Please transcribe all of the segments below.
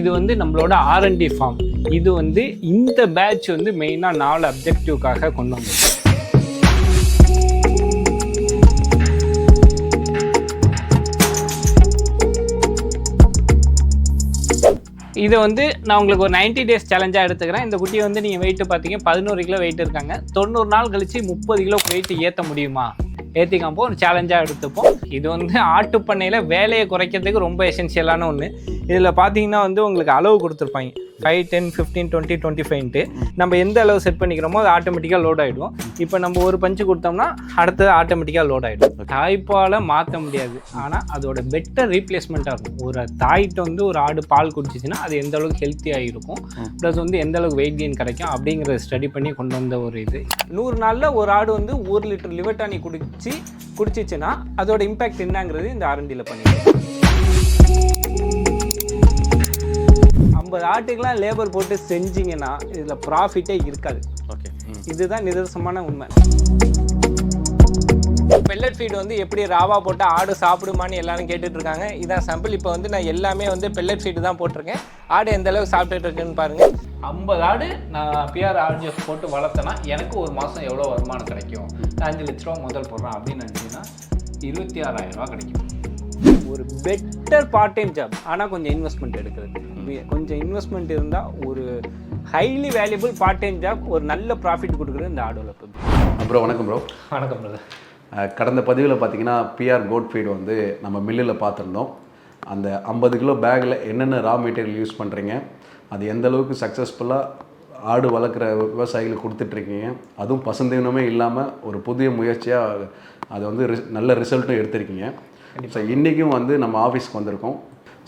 இது வந்து நம்மளோட ஆர்என்டி ஃபார்ம் இது வந்து இந்த பேட்ச் வந்து மெயினாக நாலு அப்ஜெக்டிவ்காக கொண்டு வந்தது. இதை வந்து நான் உங்களுக்கு ஒரு 90 டேஸ் சேலஞ்சாக எடுத்துக்கிறேன். இந்த குட்டியை வந்து நீங்கள் வெயிட்டு பார்த்தீங்க பதினோரு கிலோ வெயிட் இருக்காங்க. தொண்ணூறு நாள் கழிச்சு முப்பது கிலோ வெயிட் ஏற்ற முடியுமா? ஏற்றிக்காமப்போ ஒரு சேலஞ்சாக எடுத்துப்போம். இது வந்து ஆட்டு பண்ணையில் வேலையை குறைக்கிறதுக்கு ரொம்ப எசென்ஷியலான ஒன்று இதில் பார்த்தீங்கன்னா வந்து உங்களுக்கு அளவு கொடுத்துருப்பாங்க. Five ten fifteen twenty twenty ஃபைவ்ன்ட்டு நம்ம எந்த அளவு செட் பண்ணிக்கிறோமோ அது ஆட்டோமேட்டிக்காக லோட் ஆகிடும் இப்போ நம்ம ஒரு பஞ்சு கொடுத்தோம்னா அடுத்தது ஆட்டோமேட்டிக்காக லோட் ஆகிடும் தாய்ப்பாலை மாற்ற முடியாது. ஆனால் அதோட பெட்டர் ரீப்ளேஸ்மெண்ட்டாக இருக்கும். ஒரு தாய்கிட்ட வந்து ஒரு ஆடு பால் குடிச்சிச்சுன்னா அது எந்த அளவுக்கு ஹெல்த்தியாக இருக்கும். ப்ளஸ் வந்து எந்த அளவுக்கு வெயிட் கெயின் கிடைக்கும் அப்படிங்கிறத ஸ்டடி பண்ணி கொண்டு வந்த ஒரு இது. நூறு நாளில் ஒரு ஆடு வந்து ஒரு லிட்டர் லிவர் டானி குடிச்சு குடிச்சிச்சுன்னா அதோட இம்பாக்ட் என்னங்கிறது இந்த ஆரண்டியில் பண்ணிக்கலாம். ஐம்பது ஆட்டுக்கெலாம் லேபர் போட்டு செஞ்சீங்கன்னா இதில் ப்ராஃபிட்டே இருக்காது. ஓகே இதுதான் நிதர்சனமான உண்மை. பெல்லட் ஃபீட் வந்து எப்படி ராவா போட்டு ஆடு சாப்பிடுமான்னு எல்லாரும் கேட்டுட்டு இருக்காங்க. இதான் சாம்பிள் இப்போ வந்து நான் எல்லாமே வந்து பெல்லட் ஃபீட் தான் போட்டிருக்கேன். ஆடு எந்த அளவுக்கு சாப்பிட்டுட்டு இருக்குன்னு பாருங்க. ஐம்பது ஆடு நான் பிஆர் ஆர்ஜிஎஃப் போட்டு வளர்த்தேன்னா எனக்கு ஒரு மாதம் எவ்வளோ வருமானம் கிடைக்கும்? அஞ்சு லட்ச ரூபா முதல் போடுறேன் அப்படின்னு நினச்சிங்கன்னா இருபத்தி ஆறாயிரம் ரூபா கிடைக்கும். ஒரு பெட்டர் பார்ட் டைம் ஜாப் ஆனால் கொஞ்சம் இன்வெஸ்ட்மெண்ட் எடுக்கிறது. கொஞ்சம் இன்வெஸ்ட்மெண்ட் இருந்தால் ஒரு highly valuable part time job ஒரு நல்ல ப்ராஃபிட் கொடுக்குறது இந்த ஆடு வளர்ப்பு ப்ரோ வணக்கம் ப்ரோ வணக்கம் பிரதர் கடந்த பதிவில் பார்த்தீங்கன்னா பிஆர் கோட் ஃபீட் வந்து நம்ம மில்லில் பார்த்துருந்தோம் அந்த ஐம்பது கிலோ பேக்கில் என்னென்ன ரா மெட்டீரியல் யூஸ் பண்ணுறீங்க அது எந்த அளவுக்கு சக்ஸஸ்ஃபுல்லாக ஆடு வளர்க்குற விவசாயிகளுக்கு கொடுத்துட்ருக்கீங்க அதுவும் பசுந்தீவனமே இல்லாமல் ஒரு புதிய முயற்சியாக அது வந்து நல்ல ரிசல்ட்டும் எடுத்திருக்கீங்க. ஸோ இன்றைக்கும் வந்து நம்ம ஆஃபீஸ்க்கு வந்திருக்கோம்.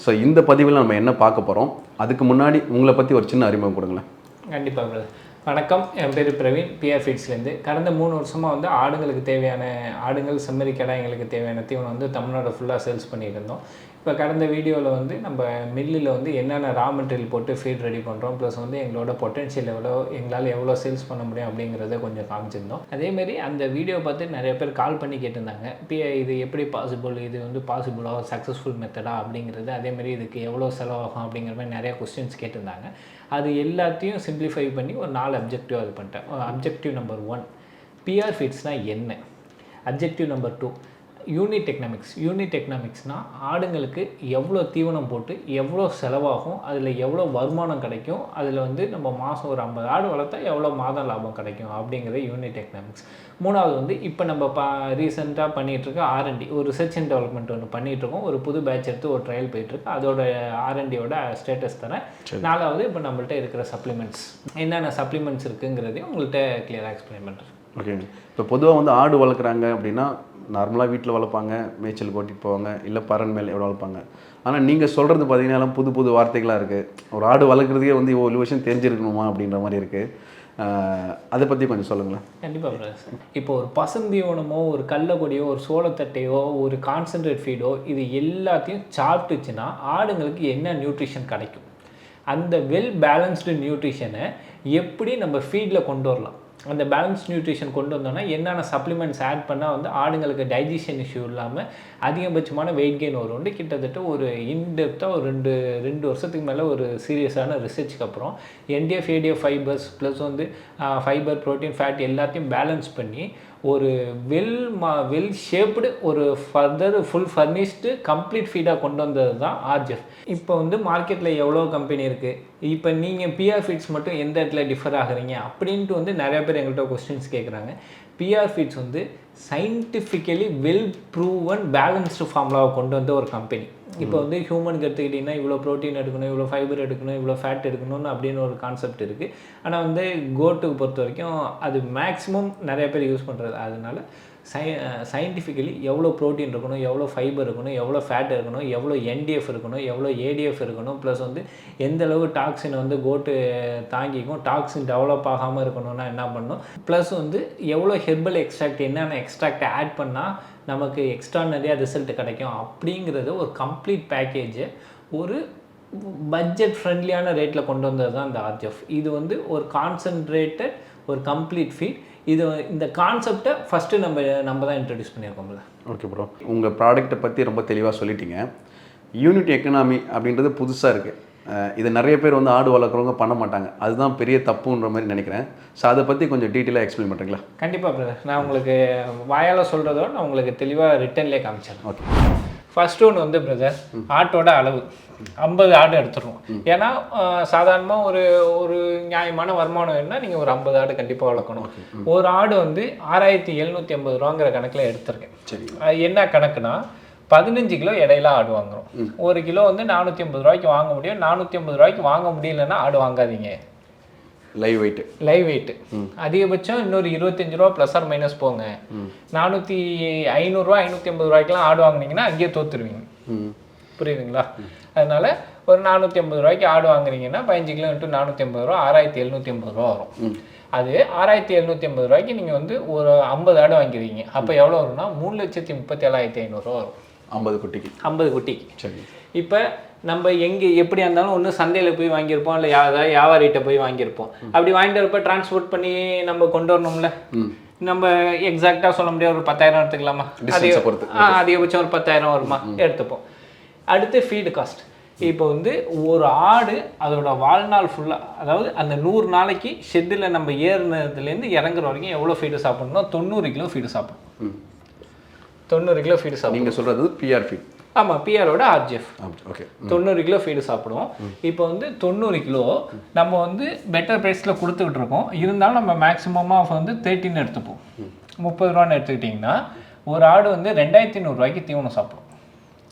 ஸோ இந்த பதிவில் நம்ம என்ன பார்க்க போகிறோம் அதுக்கு முன்னாடி உங்களை பற்றி ஒரு சின்ன அறிமுகம் கொடுங்களேன். கண்டிப்பாக பிரதர் வணக்கம். என் பேர் பிரவீன். பிஆர் ஃபீட்ஸ்லேருந்து கடந்த மூணு வருஷமாக வந்து ஆடுங்களுக்கு தேவையான ஆடுங்கள் செம்மறி எங்களுக்கு தேவையான தீவனம் வந்து தமிழ்நாடு ஃபுல்லாக சேல்ஸ் பண்ணியிருந்தோம் இப்போ கடந்த வீடியோவில் வந்து நம்ம மில்லில் வந்து என்னென்ன ரா மெட்டீரியல் போட்டு ஃபீட் ரெடி பண்ணுறோம் ப்ளஸ் வந்து எங்களோட பொட்டன்ஷியல் எவ்வளோ எங்களால் எவ்வளோ சேல்ஸ் பண்ண முடியும் அப்படிங்கிறத கொஞ்சம் காமிச்சிருந்தோம். அதேமாரி அந்த வீடியோ பார்த்து நிறைய பேர் கால் பண்ணி கேட்டிருந்தாங்க. பிஐ இது எப்படி பாசிபிள் இது வந்து பாசிபிளாக சக்ஸஸ்ஃபுல் மெத்தடா அப்படிங்கிறது. அதேமாரி இதுக்கு எவ்வளோ செலவாகும் அப்படிங்கிற மாதிரி நிறையா கொஸ்டின்ஸ் கேட்டிருந்தாங்க. அது எல்லாத்தையும் சிம்பிளிஃபை பண்ணி ஒரு நாலு அப்ஜெக்டிவ் அது பண்ணிட்டேன். அப்ஜெக்டிவ் நம்பர் ஒன் பிஆர் ஃபீட்ஸ்னால் என்ன? Objective number two unit economics unit எக்கனாமிக்ஸ்னால் ஆடுங்களுக்கு எவ்வளோ தீவனம் போட்டு எவ்வளோ செலவாகும் அதில் எவ்வளோ வருமானம் கிடைக்கும் அதில் வந்து நம்ம மாதம் ஒரு ஐம்பது ஆடு வளர்த்தா எவ்வளோ மாதம் லாபம் கிடைக்கும் அப்படிங்கிறது யூனிட் எக்கனாமிக்ஸ் மூணாவது வந்து இப்போ நம்ம பா ரீசெண்டாக பண்ணிகிட்ருக்க ஆர்என்டி ஒரு ரிசர்ச் அண்ட் டெவலப்மெண்ட் ஒன்று பண்ணிகிட்ருக்கோம். ஒரு புது பேட்ச் எடுத்து ஒரு ட்ரையல் போயிட்டுருக்கு. அதோட ஆர்என்டியோட ஸ்டேட்டஸ் தரேன். நாலாவது இப்போ நம்மள்ட்ட இருக்கிற சப்ளிமெண்ட்ஸ் என்னென்ன சப்ளிமெண்ட்ஸ் இருக்குங்கிறதையும் உங்கள்கிட்ட கிளியராக எக்ஸ்பிளைன் பண்ணுறேன் ஓகேங்க. இப்போ பொதுவாக வந்து ஆடு வளர்க்குறாங்க அப்படின்னா நார்மலாக வீட்டில் வளர்ப்பாங்க மேய்ச்சல் கூட்டிட்டு போவாங்க இல்லை பறன் மேலே எவ்வளோ வளர்ப்பாங்க. ஆனால் நீங்கள் சொல்கிறது பார்த்தீங்கன்னா புது புது வார்த்தைகளாக இருக்குது ஒரு ஆடு வளர்க்குறதுக்கே வந்து இவ்வளோ விஷயம் தெரிஞ்சிருக்கணுமா அப்படின்ற மாதிரி இருக்குது அதை பற்றி கொஞ்சம் சொல்லுங்களேன். கண்டிப்பாக பிரதர் இப்போ ஒரு பசுந்தீவனமோ ஒரு கடலக்கொடியோ ஒரு சோளத்தட்டையோ ஒரு கான்சன்ட்ரேட் ஃபீடோ இது எல்லாத்தையும் சாப்பிட்டுச்சுன்னா ஆடுங்களுக்கு என்ன நியூட்ரிஷன் கிடைக்கும்? அந்த வெல் பேலன்ஸ்டு நியூட்ரிஷனை எப்படி நம்ம ஃபீடில் கொண்டு வரலாம்? அந்த பேலன்ஸ் நியூட்ரிஷன் கொண்டு வந்தோம்னா என்னென்ன சப்ளிமெண்ட்ஸ் ஆட் பண்ணால் வந்து ஆடுங்களுக்கு டைஜஷன் இஷ்யூ இல்லாமல் அதிகபட்சமான வெயிட் கெயின் வரும். கிட்டத்தட்ட ஒரு இன்டெப்த்தாக ஒரு ரெண்டு ரெண்டு வருஷத்துக்கு மேலே ஒரு சீரியஸான ரிசர்ச்சுக்கு அப்புறம் என்டிஎஃப் ஏடிஎஃப் ஃபைபர்ஸ் ப்ளஸ் வந்து ஃபைபர் ப்ரோட்டீன் ஃபேட் எல்லாத்தையும் பேலன்ஸ் பண்ணி ஒரு வெல் மா வெல் ஷேப்டு ஒரு ஃபர்தர் ஃபுல் ஃபர்னிஷ்டு கம்ப்ளீட் ஃபீடாக கொண்டு வந்தது தான் ஆர்ஜெஃப் இப்போ வந்து மார்க்கெட்டில் எவ்வளோ கம்பெனி இருக்குது இப்போ நீங்கள் பிஆர் ஃபீட்ஸ் மட்டும் எந்த இடத்துல டிஃபர் ஆகுறீங்க? அப்படின்ட்டு வந்து நிறைய பேர் எங்கள்கிட்ட கொஸ்டின்ஸ் கேட்குறாங்க பிஆர் ஃபீட்ஸ் வந்து சயின்டிஃபிக்கலி வெல் ப்ரூவன் பேலன்ஸ்டு ஃபார்முலாவை கொண்டு வந்த ஒரு கம்பெனி இப்போ வந்து ஹியூமனுக்கு எடுத்துக்கிட்டிங்கன்னா இவ்வளோ ப்ரோட்டீன் எடுக்கணும் இவ்வளோ ஃபைபர் எடுக்கணும் இவ்வளோ ஃபேட் எடுக்கணும்னு அப்படின்னு ஒரு கான்செப்ட் இருக்குது ஆனால் வந்து கோட்டுக்கு பொறுத்த வரைக்கும் அது மேக்ஸிமம் நிறைய பேர் யூஸ் பண்ணுறது அதனால சை சயின்டிஃபிக்கலி எவ்வளோ ப்ரோட்டீன் இருக்கணும் எவ்வளோ ஃபைபர் இருக்கணும் எவ்வளோ ஃபேட் இருக்கணும் எவ்வளோ என்டிஎஃப் இருக்கணும் எவ்வளோ ஏடிஎஃப் இருக்கணும் ப்ளஸ் வந்து எந்த அளவு டாக்ஸின் வந்து கோட்டு தாங்கிக்கும் டாக்ஸின் டெவலப் ஆகாமல் இருக்கணும்னா என்ன பண்ணணும் ப்ளஸ் வந்து எவ்வளோ ஹெர்பல் எக்ஸ்ட்ராக்ட் என்னென்ன எக்ஸ்ட்ராக்ட் ஆட் பண்ணால் நமக்கு எக்ஸ்ட்ரா நிறையா ரிசல்ட் கிடைக்கும் அப்படிங்கிறது ஒரு கம்ப்ளீட் பேக்கேஜு ஒரு பட்ஜெட் ஃப்ரெண்ட்லியான ரேட்டில் கொண்டு வந்தது தான் இந்த ஆர்ஜெஃப் இது வந்து ஒரு கான்சன்ட்ரேட்டட் ஒரு கம்ப்ளீட் ஃபீட் இது இந்த கான்செப்டை ஃபஸ்ட்டு நம்ம நம்ம தான் இன்ட்ரடியூஸ் பண்ணியிருக்கோம்ல ஓகே ப்ரோ உங்கள் ப்ராடக்ட்டை பற்றி ரொம்ப தெளிவாக சொல்லிட்டீங்க. யூனிட் எக்கனாமி அப்படின்றது புதுசாக இருக்குது இது நிறைய பேர் வந்து ஆடு வளர்க்குறவங்க பண்ண மாட்டாங்க. அதுதான் பெரிய தப்புன்ற மாதிரி நினைக்கிறேன். ஸோ அதை பற்றி கொஞ்சம் டீட்டெயிலாக எக்ஸ்பிளைன் பண்ணுறீங்களா கண்டிப்பாக பிரதர் நான் உங்களுக்கு வாயால் சொல்கிறதோட நான் உங்களுக்கு தெளிவாக ரிட்டர்ன்லேயே காமிச்சிடுறேன். ஓகே ஃபர்ஸ்ட் ஒன்று வந்து பிரதர் ஆட்டோட அளவு. ஐம்பது ஆடு எடுத்துருவோம். ஏன்னா சாதாரணமாக ஒரு ஒரு நியாயமான வருமானம் என்ன நீங்கள் ஒரு ஐம்பது ஆடு கண்டிப்பாக வளர்க்கணும். ஒரு ஆடு வந்து ஆறாயிரத்தி எழுநூற்றி ஐம்பது ரூபாங்கிற கணக்கில் எடுத்திருக்கேன். சரி. அது என்ன கணக்குனா பதினஞ்சு கிலோ இடையில ஆடு வாங்குறோம். ஒரு கிலோ வந்து நானூற்றி ஐம்பது ரூபாய்க்கு வாங்க முடியும். நானூற்றி ஐம்பது ரூபாய்க்கு வாங்க முடியலன்னா ஆடு வாங்காதீங்க. லைவ் வெயிட்டு லைவ் வெயிட் அதிகபட்சம் இன்னொரு இருபத்தஞ்சு ரூபா ப்ளஸ் ஆர் மைனஸ் போங்க. நானூற்றி ஐநூறுரூவா ஐநூற்றி ஐம்பது ரூபாய்க்குலாம் ஆடு வாங்குனீங்கன்னா அங்கேயே தோத்துருவீங்க. புரியுதுங்களா? அதனால ஒரு நானூற்றி ஐம்பது ரூபாய்க்கு ஆடு வாங்குறீங்கன்னா பதினஞ்சு கிலோ இன்ட்டு நானூற்றி ஐம்பது ரூபா ஆறாயிரத்தி எழுநூற்றி ஐம்பது ரூபா வரும். அது ஆறாயிரத்தி எழுநூற்றி ஐம்பது ரூபாய்க்கு நீங்கள் வந்து ஒரு ஐம்பது ஆடு வாங்கிடுவீங்க அப்போ எவ்வளோ வரும்னா மூணு லட்சத்தி முப்பத்தி ஏழாயிரத்தி ஐநூறுரூவா வரும். ஐம்பது குட்டிக்கு. ஐம்பது குட்டிக்கு சரி. இப்போ நம்ம எங்கே எப்படியா இருந்தாலும் ஒன்று சந்தையில் போய் வாங்கியிருப்போம் இல்லை யாராவது வியாபாரிகிட்ட போய் வாங்கியிருப்போம். அப்படி வாங்கிட்டு வரப்ப டிரான்ஸ்போர்ட் பண்ணி நம்ம கொண்டு வரணும்ல? நம்ம எக்ஸாக்டாக சொல்ல முடியாது ஒரு பத்தாயிரம் எடுத்துக்கலாமா. ஆ அதிகபட்சம் ஒரு பத்தாயிரம் வருமா? எடுத்துப்போம். அடுத்து ஃபீடு காஸ்ட் இப்போ வந்து ஒரு ஆடு அதோட வாழ்நாள் ஃபுல்லாக அதாவது அந்த நூறு நாளைக்கு ஷெட்டில் நம்ம ஏறினதுலேருந்து இறங்குற வரைக்கும் எவ்வளோ ஃபீடு சாப்பிடணும் தொண்ணூறு கிலோ ஃபீடு சாப்பிடும் ம். தொண்ணூறு கிலோ ஃபீடு சாப்பிடும் நீங்கள் சொல்கிறது பிஆர் ஃபீட் ஆமாம் பிஆரோட ஆர்ஜிஎஃப் ஓகே தொண்ணூறு கிலோ ஃபீடு சாப்பிடுவோம். இப்போ வந்து தொண்ணூறு கிலோ நம்ம வந்து பெட்டர் ப்ரைஸில் கொடுத்துக்கிட்டு இருக்கோம். இருந்தாலும் நம்ம மேக்ஸிமம் ஆஃப் வந்து தேர்ட்டின் எடுத்துப்போம். முப்பது ரூபான்னு எடுத்துக்கிட்டிங்கன்னா ஒரு ஆடு வந்து ரெண்டாயிரத்தி நூறுரூவாய்க்கு தீவனம் சாப்பிடும்.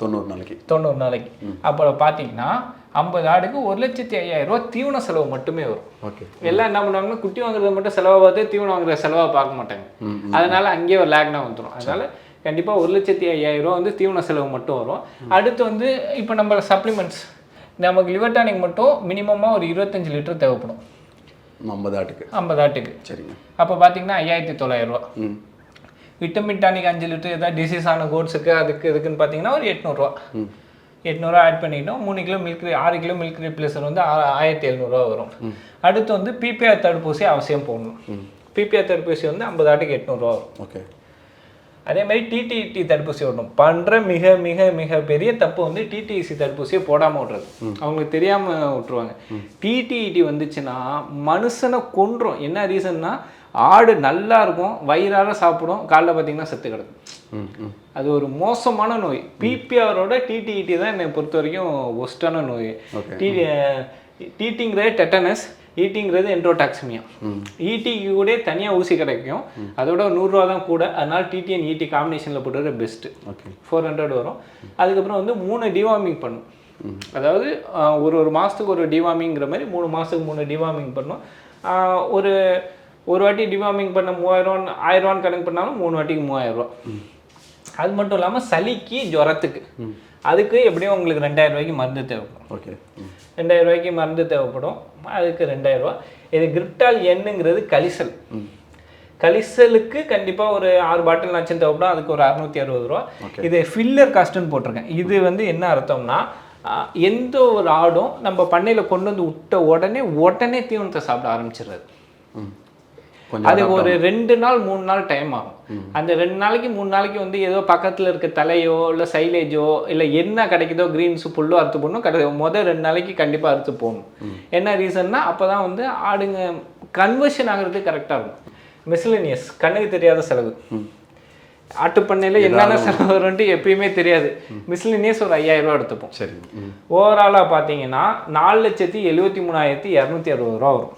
தொண்ணூறு நாளைக்கு. தொண்ணூறு நாளைக்கு. அப்போ பார்த்தீங்கன்னா ஐம்பது ஆடுக்கு ஒரு லட்சத்தி ஐயாயிரம் ரூபா தீவன செலவு மட்டுமே வரும். ஓகே. எல்லாம் என்ன பண்ணுவாங்கன்னா குட்டி வாங்குறது மட்டும் செலவை பார்த்து தீவனம் வாங்குற செலவை பார்க்க மாட்டாங்க. அதனால அங்கேயே ஒரு லேக்னா வந்துடும் அதனால கண்டிப்பாக ஒரு லட்சத்தி ஐயாயிரம் ரூபா வந்து தீவன செலவு மட்டும் வரும். அடுத்து வந்து இப்போ நம்ம சப்ளிமெண்ட்ஸ் நமக்கு லிவர் டானிக் மட்டும் மினிமமாக ஒரு இருபத்தஞ்சு லிட்டர் தேவைப்படும். ஐம்பது ஆட்டுக்கு. ஐம்பது ஆட்டுக்கு. சரிங்க. அப்போ பார்த்தீங்கன்னா ஐயாயிரத்தி தொள்ளாயிரம் ரூபா. ம். விட்டமின் டானிக் அஞ்சு லிட்டர் ஏதாவது டிசீஸ் ஆன கோட்ஸுக்கு அதுக்கு இதுக்குன்னு பார்த்தீங்கன்னா ஒரு எட்நூறுரூவா எட்நூறுவா ஆட் பண்ணிட்டோம். மூணு கிலோ மில்க் ஆறு கிலோ மில்க் ரீப்ளேசர் வந்து ஆயிரத்தி எழுநூறுவா வரும். அடுத்து வந்து பிபிஆர் தடுப்பூசி அவசியம் போடணும். பிபிஆர் தடுப்பூசி வந்து ஐம்பது ஆட்டுக்கு எட்நூறுவா வரும். ஓகே. அதே மாதிரி டிடிஇடி தடுப்பூசி விடணும் பண்ணுற மிக மிக மிக பெரிய தப்பு வந்து டிடிஇசி தடுப்பூசியை போடாமல் விட்றது அவங்களுக்கு தெரியாமல் விட்டுருவாங்க டிடிஇடி வந்துச்சுன்னா மனுஷனை கொன்றும் என்ன ரீசன்னா ஆடு நல்லா இருக்கும் வயிறார சாப்பிடும் காலைல பார்த்தீங்கன்னா செத்து கிடக்கும் அது ஒரு மோசமான நோய் பிபிஆரோட டிடிஇடி தான் என்னை பொறுத்த வரைக்கும் ஒஸ்டான நோய் Okay. டி டீட்டிங்கிறது டெட்டனஸ் ஈட்டிங்கிறது என்ட்ரோடாக்சிமியா ஈட்டிக்கு கூட தனியாக ஊசி கிடைக்கும். அதோட நூறுரூவா தான் கூட. அதனால டிடி அண்ட் ஈடி காம்பினேஷனில் போட்டுறது பெஸ்ட்டு ஓகே. ஃபோர் ஹண்ட்ரட் வரும். அதுக்கப்புறம் வந்து மூணு டிவார்மிங் பண்ணும். அதாவது ஒரு ஒரு மாதத்துக்கு ஒரு டிவார்மிங்கிற மாதிரி மூணு மாதத்துக்கு மூணு டிவார்மிங் பண்ணும். ஒரு ஒரு வாட்டி டிவார்மிங் பண்ண மூவாயிரம் ஆயிரரூவான்னு கணக்கு பண்ணாலும் மூணு வாட்டிக்கு மூவாயிரம். ரூபா அது மட்டும் இல்லாமல் சளிக்கு ஜுரத்துக்கு அதுக்கு எப்படியும் உங்களுக்கு ரெண்டாயிரம் ரூபாய்க்கு மருந்து தேவைப்படும். ஓகே. ரெண்டாயிரம் ரூபாய்க்கு மருந்து தேவைப்படும். அதுக்கு ரெண்டாயிரம் ரூபா. இது கிரிப்டால் எண்ணுங்கிறது கலிசல் கலிசலுக்கு கண்டிப்பாக ஒரு ஆறு பாட்டில் நச்சுன்னு தேவைப்படும். அதுக்கு ஒரு அறுநூத்தி அறுபது ரூபா. இது ஃபில்லர் காஸ்ட்டுன்னு போட்டிருக்கேன். இது வந்து என்ன அர்த்தம்னா எந்த ஒரு ஆடும் நம்ம பண்ணையில் கொண்டு வந்து விட்ட உடனே உடனே தீவனத்தை சாப்பிட ஆரம்பிச்சிடுறது. அதுக்கு ஒரு ரெண்டு நாள் மூணு நாள் டைம் ஆகும். அந்த ரெண்டு நாளைக்கு மூணு நாளைக்கு வந்து ஏதோ பக்கத்தில் இருக்க தலையோ இல்லை சைலேஜோ இல்லை என்ன கிடைக்குதோ கிரீன்ஸ் புல்லோ அறுத்து போடணும். கிடையாது முதல் ரெண்டு நாளைக்கு கண்டிப்பாக அறுத்து போகணும் என்ன ரீசன்னா அப்போ தான் வந்து ஆடுங்க கன்வர்ஷன் ஆகுறது கரெக்டாக இருக்கும். மிஸ்லினியஸ் கண்ணுக்கு தெரியாத செலவு. ஆட்டுப்பண்ணையில் என்னென்ன செலவு வரும்ட்டு எப்பயுமே தெரியாது. மிஸ்லினியஸ் ஒரு ஐயாயிரம் ரூபா எடுத்துப்போம். சரி ம். ஓவராலாக பார்த்தீங்கன்னா நாலு லட்சத்தி எழுபத்தி மூணாயிரத்தி இரநூத்தி அறுபது ரூபா வரும்.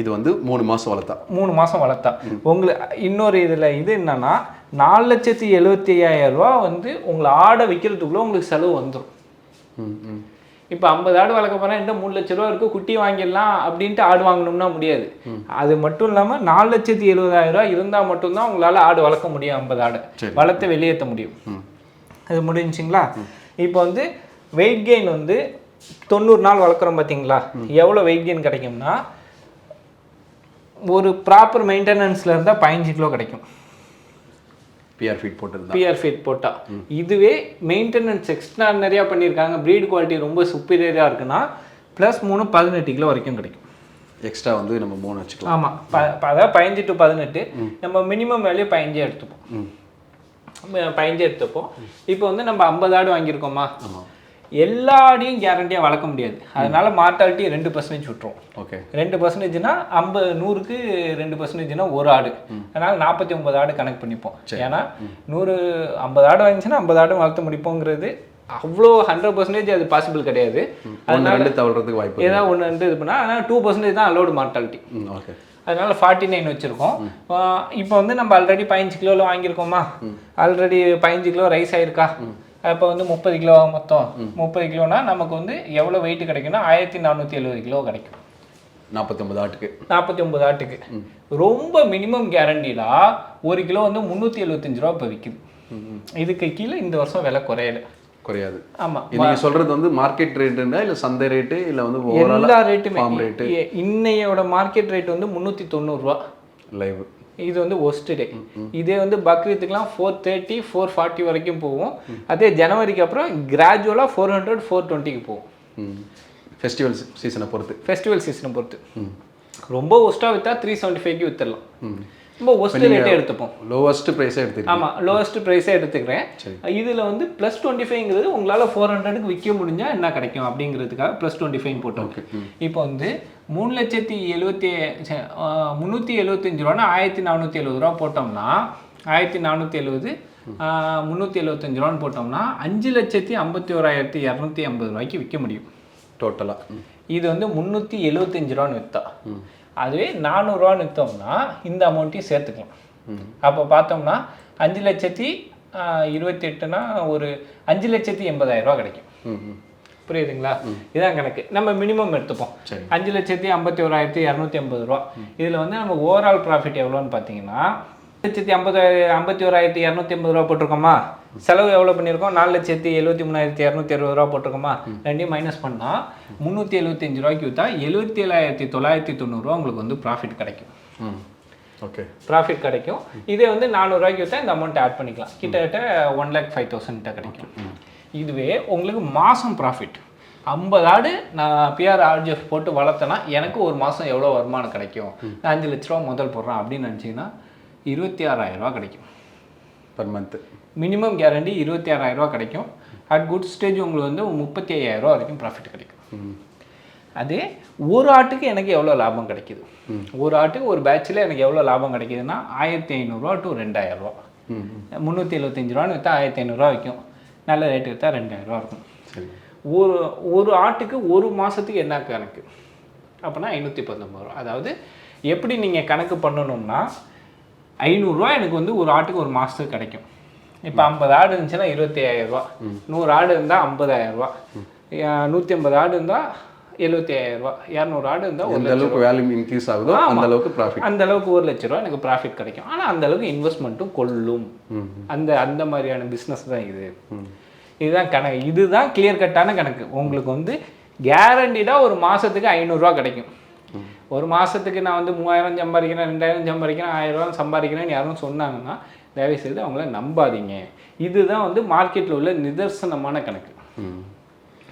இது வந்து மூணு மாதம் வளர்த்தா. மூணு மாதம் வளர்த்தா. உங்களுக்கு இன்னொரு இதில் இது என்னன்னா நாலு லட்சத்தி எழுபத்தி ஐயாயிரம் ரூபா வந்து உங்களை ஆடை விற்கிறதுக்குள்ள உங்களுக்கு செலவு வந்துடும் இப்போ ஐம்பது ஆடு வளர்க்க போகிறேன் என்கிட்ட மூணு லட்ச ரூபா இருக்கு குட்டி வாங்கிடலாம் அப்படின்ட்டு ஆடு வாங்கணும்னா முடியாது. அது மட்டும் இல்லாமல் நாலு லட்சத்தி எழுபதாயிரம் ரூபா இருந்தால் மட்டும்தான் உங்களால் ஆடு வளர்க்க முடியும் ஐம்பது ஆடு. வளர்த்து வெளியேற்ற முடியும். அது முடிஞ்சுங்களா? இப்போ வந்து வெயிட் கெயின் வந்து தொண்ணூறு நாள் வளர்க்குறோம் பார்த்தீங்களா எவ்வளோ வெயிட் கெயின் கிடைக்கும்னா ஒரு ப்ராப்பர் மெயின்டெனன்ஸில் இருந்தால் பதினஞ்சு கிலோ கிடைக்கும். பிஆர் ஃபீட் போட்டிருந்தா பிஆர் ஃபீட் போட்டால் இதுவே மெயின்டெனன்ஸ் எக்ஸ்ட்ரானரியாக பண்ணியிருக்காங்க. ப்ரீட் குவாலிட்டி ரொம்ப சுப்பீரியராக இருக்குன்னா ப்ளஸ் மூணு பதினெட்டு கிலோ வரைக்கும் கிடைக்கும். எக்ஸ்ட்ரா வந்து நம்ம மூணு வச்சுக்கலாம். ஆமாம் அதாவது பதினஞ்சு டு பதினெட்டு நம்ம மினிமம் வேல்யூ பதினஞ்சே எடுத்துப்போம். பதினஞ்சு எடுத்துப்போம். இப்போ வந்து நம்ம ஐம்பது ஆடு வாங்கியிருக்கோமா? ஆமாம் எல்லா ஆடையும் கேரண்டியாக வளர்க்க முடியாது. அதனால மார்ட்டாலிட்டி ரெண்டு பர்சன்டேஜ் விட்டுரும். ஓகே. ரெண்டு பர்சன்டேஜ்னா ஐம்பது நூறுக்கு ரெண்டு பர்சன்டேஜ்னா ஒரு ஆடு. அதனால நாற்பத்தி ஒன்பது ஆடு கணக்கு பண்ணிப்போம். ஏன்னா நூறு ஐம்பது ஆடு வாங்கிச்சுன்னா ஐம்பது ஆடு வளர்த்து முடிப்போங்கிறது அவ்வளோ ஹண்ட்ரட் பர்சன்டேஜ் அது பாசிபிள் கிடையாது. ரெண்டு தவறதுக்கு வாய்ப்பு. ஏதாவது ஒன்று வந்து இது பண்ணால் அதனால் டூ பர்சன்டேஜ் தான் அலோடு மார்ட்டாலிட்டி ஓகே அதனால ஃபார்ட்டி நைன் வச்சுருக்கோம் இப்போ வந்து நம்ம ஆல்ரெடி பதினஞ்சு கிலோவில் வாங்கியிருக்கோமா? ஆல்ரெடி பதினஞ்சு கிலோ ரைஸ் ஆயிருக்கா? அப்போ வந்து முப்பது கிலோ மொத்தம். முப்பது கிலோனா நமக்கு வந்து எவ்வளோ வெயிட் கிடைக்கும்னா ஆயிரத்தி நானூற்றி எழுபது கிலோ கிடைக்கும். நாற்பத்தொம்பது ஆட்டுக்கு. நாற்பத்தி ஒன்பது ஆட்டுக்கு ரொம்ப மினிமம் கேரண்டிடா ஒரு கிலோ வந்து முந்நூற்றி எழுபத்தஞ்சு ரூபா இப்போ விற்குது இதுக்கு கீழே இந்த வருஷம் விலை குறையல. குறையாது. ஆமாம் நீங்க சொல்றது வந்து மார்க்கெட் ரேட்டுண்டா இல்ல சந்தை ரேட்டு இல்ல வந்து எல்லா ரேட்டுமே ரேட்டு இன்னையோட மார்க்கெட் ரேட் வந்து முந்நூற்றி தொண்ணூறுரூவா லைவ் இது வந்து ஒஸ்ட் டே இதே வந்து பக்ரீத்துக்குலாம் ஃபோர் தேர்ட்டி ஃபோர் ஃபார்ட்டி வரைக்கும் போகும் அதே ஜனவரிக்கு அப்புறம் கிராஜுவலாக ஃபோர் ஹண்ட்ரட் ஃபோர் டுவெண்ட்டிக்கு போகும் ஃபெஸ்டிவல் சீசனை பொறுத்து. ஃபெஸ்டிவல் சீசனை பொறுத்து. ரொம்ப ஒஸ்ட்டாக விற்றா த்ரீ செவன்ட்டி ஃபைவ்க்கு விற்றுடலாம் ரொம்ப ஒஸ்ட் ரேட்டே எடுத்துப்போம். லோவஸ்ட் ப்ரைஸே எடுத்துருக்கீங்க ஆமாம் லோவஸ்ட் ப்ரைஸே எடுத்துக்கிறேன். இதில் வந்து ப்ளஸ் டுவெண்ட்டி ஃபைவ்ங்கிறது உங்களால் ஃபோர் ஹண்ட்ரடுக்கு விற்க முடிஞ்சா என்ன கிடைக்கும் அப்படிங்கிறதுக்காக ப்ளஸ் டுவெண்ட்டி ஃபைவ் போட்டோம் இப்போ வந்து மூணு லட்சத்தி எழுபத்தி முந்நூற்றி எழுபத்தஞ்சு ரூபானா ஆயிரத்தி நானூற்றி எழுபது ரூபா போட்டோம்னா ஆயிரத்தி நானூற்றி எழுபது முந்நூற்றி எழுபத்தஞ்சு ரூபான்னு போட்டோம்னா அஞ்சு லட்சத்தி ஐம்பத்தி ஓராயிரத்தி இரநூத்தி ஐம்பது ரூபாய்க்கு விற்க முடியும். டோட்டலா இது வந்து முந்நூற்றி எழுபத்தஞ்சு ரூபான்னு விற்றா அதுவே நானூறுரூவான்னு விற்றோம்னா இந்த அமௌண்ட்டையும் சேர்த்துக்கலாம். அப்போ பார்த்தோம்னா அஞ்சு லட்சத்தி இருபத்தி எட்டுனா ஒரு அஞ்சு லட்சத்தி எண்பதாயிரம் ரூபா கிடைக்கும். புரியுதுங்களா? இதான் கணக்கு. நம்ம மினிமம் எடுத்துப்போம். அஞ்சு லட்சத்தி ஐம்பத்தி ஓராயிரத்தி இரநூத்தி ஐம்பது ரூபா. இதில் வந்து நம்ம ஓவரால் ப்ராஃபிட் எவ்வளோன்னு பார்த்தீங்கன்னா லட்சத்தி ஐம்பது ஐம்பத்தி ஓராயிரத்தி இரநூத்தி ஐம்பது ரூபா போட்டிருக்கோமா? செலவு எவ்வளோ பண்ணியிருக்கோம்? நாலு லட்சத்தி எழுபத்தி மூணாயிரத்தி இரநூத்தி அறுபது ரூபா போட்டிருக்கோமா? ரெண்டையும் மைனஸ் பண்ணால் முந்நூற்றி எழுபத்தஞ்சு ரூபாய்க்கு விற்றா எழுபத்தி ஏழாயிரத்தி தொள்ளாயிரத்தி தொண்ணூறுரூவா உங்களுக்கு வந்து ப்ராஃபிட் கிடைக்கும். ஓகே ப்ராஃபிட் கிடைக்கும். இதே வந்து நானூறுரூவாய்க்கு விற்றா இந்த அமௌண்ட் ஆட் பண்ணிக்கலாம். கிட்டத்தட்ட ஒன் லேக் ஃபைவ் தௌசண்ட் கிடைக்கும். இதுவே உங்களுக்கு மாதம் ப்ராஃபிட் ஐம்பது ஆடு நான் பிஆர் ஆர்ஜிஎஃப் போட்டு வளர்த்தேன்னா எனக்கு ஒரு மாதம் எவ்வளோ வருமானம் கிடைக்கும்? நான் அஞ்சு லட்ச ரூபா முதல் போடுறேன் அப்படின்னு நினச்சிங்கன்னா இருபத்தி ஆறாயிரம் ரூபா கிடைக்கும். பர் மந்த்து மினிமம் கேரண்டி இருபத்தி ஆறாயிரம் ரூபா கிடைக்கும். அட் குட் ஸ்டேஜ் உங்களுக்கு வந்து முப்பத்தி ஐயாயிரம் ரூபா வரைக்கும் ப்ராஃபிட் கிடைக்கும். அதே ஒரு ஆட்டுக்கு எனக்கு எவ்வளோ லாபம் கிடைக்குது? ஒரு ஆட்டுக்கு ஒரு பேட்சில் எனக்கு எவ்வளோ லாபம் கிடைக்குதுன்னா ஆயிரத்தி ஐநூறுரூவா டு ரெண்டாயிரரூவா முந்நூற்றி எழுபத்தஞ்சு ரூபான்னு விற்றா ஆயிரத்தி ஐநூறுரூவா விற்கும் நல்ல ரேட்டு விற்றா ரெண்டாயிரரூவா இருக்கும். ஒரு ஒரு ஆட்டுக்கு ஒரு மாதத்துக்கு என்ன கணக்கு? அப்போனா ஐநூற்றி பத்தொம்பது ரூபா. அதாவது எப்படி நீங்கள் கணக்கு பண்ணணும்னா ஐநூறுரூவா எனக்கு வந்து ஒரு ஆட்டுக்கு ஒரு மாதத்துக்கு கிடைக்கும். இப்போ ஐம்பது ஆடு இருந்துச்சுன்னா இருபத்தி ஐயாயிரரூவா நூறு ஆடு இருந்தால் ஐம்பதாயிரரூவா நூற்றி ஐம்பது ஆடு இருந்தால் எழுபத்தி ஐயாயிரரூவா இரநூறு ஆடு இருந்தால் ஒரு அளவுக்கு வேல்யூ இன்க்ரீஸ் ஆகுதோ அந்த அளவுக்கு ப்ராஃபிட் அந்த அளவுக்கு ஒரு லட்ச ரூபா எனக்கு ப்ராஃபிட் கிடைக்கும். ஆனால் அந்த அளவுக்கு இன்வெஸ்ட்மெண்ட்டும் கொள்ளும். அந்த அந்த மாதிரியான பிஸ்னஸ் தான் இது. இதுதான் கணக்கு. இதுதான் கிளியர் கட்டான கணக்கு. உங்களுக்கு வந்து கேரண்டிடாக ஒரு மாதத்துக்கு ஐநூறுரூவா கிடைக்கும். ஒரு மாதத்துக்கு நான் வந்து மூவாயிரம் சம்பாதிக்கிறேன் ரெண்டாயிரம் சம்பாதிக்கிறேன் ஆயிரம் ரூபா சம்பாதிக்கிறேன்னு யாரும் சொன்னாங்கன்னா தயவுசெய்து அவங்கள நம்பாதீங்க. இதுதான் வந்து மார்க்கெட்டில் உள்ள நிதர்சனமான கணக்கு.